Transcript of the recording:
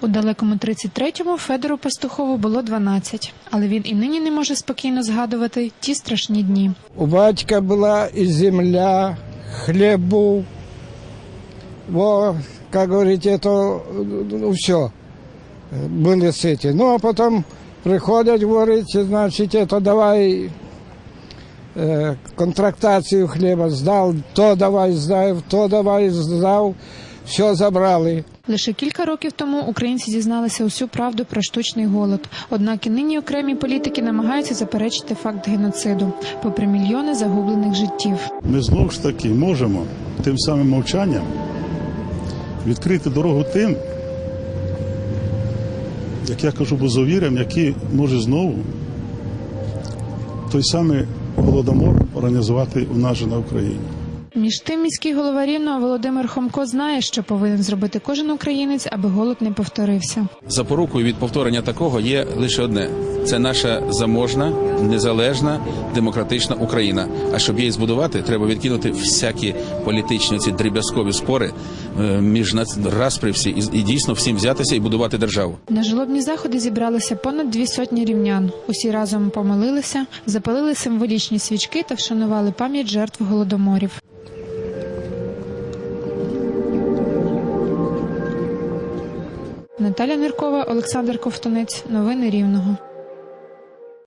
У далекому 33-му Федору Пастухову було 12, але він і нині не може спокійно згадувати ті страшні дні. У батька була і земля, хліб був. Во, как говорите, то ну, все. Були ситі. Ну, а потім приходять, говорять, значить, это давай е, контрактацію хліба здав, то давай здав, то давай здав, все забрали. Лише кілька років тому українці дізналися усю правду про штучний голод. Однак і нині окремі політики намагаються заперечити факт геноциду, попри мільйони загублених життів. Ми знову ж таки можемо тим самим мовчанням відкрити дорогу тим, як я кажу, бузовірям, які може знову той самий голодомор організувати у нас же на Україні. Між тим, міський голова Рівного Володимир Хомко знає, що повинен зробити кожен українець, аби голод не повторився. Запорукою від повторення такого є лише одне: це наша заможна, незалежна, демократична Україна. А щоб її збудувати, треба відкинути всякі політичні ці дріб'язкові спори е, між нац- распри всі і, і дійсно всім взятися і будувати державу. На жалобні заходи зібралися понад дві сотні рівнян. Усі разом помолилися, запалили символічні свічки та вшанували пам'ять жертв голодоморів. Наталя Ниркова, Олександр Ковтунець. Новини Рівного.